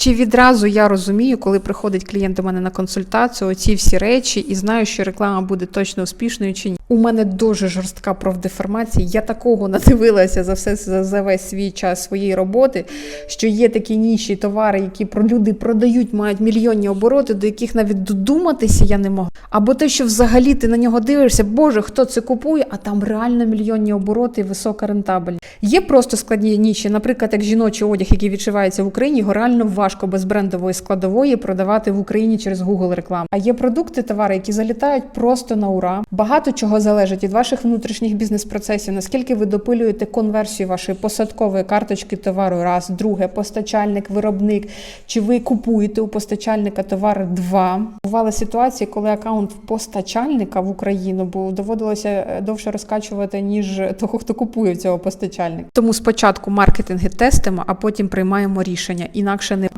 Чи відразу я розумію, коли приходить клієнт до мене на консультацію, оці всі речі, і знаю, що реклама буде точно успішною чи ні? У мене дуже жорстка профдеформація. Я такого надивилася за все за, за весь свій час своєї роботи, що є такі ніші товари, які про люди продають, мають мільйонні обороти, до яких навіть додуматися я не можу. Або те, що взагалі ти на нього дивишся, Боже, хто це купує, а там реально мільйонні обороти висока рентабельність. Є просто складні ніші, наприклад, як жіночий одяг, який відшивається в Україні, його реально важко без брендової складової продавати в Україні через Google рекламу. А є продукти, товари, які залітають просто на ура. Багато чого залежить від ваших внутрішніх бізнес-процесів, наскільки ви допилюєте конверсію вашої посадкової карточки товару, раз, друге, постачальник, виробник, чи ви купуєте у постачальника товари два. Бували ситуації, коли аккаунт постачальника в Україну був доводилося е, довше розкачувати, ніж того, хто купує цього постачальника. Тому спочатку маркетинги тестимо, а потім приймаємо рішення. Інакше не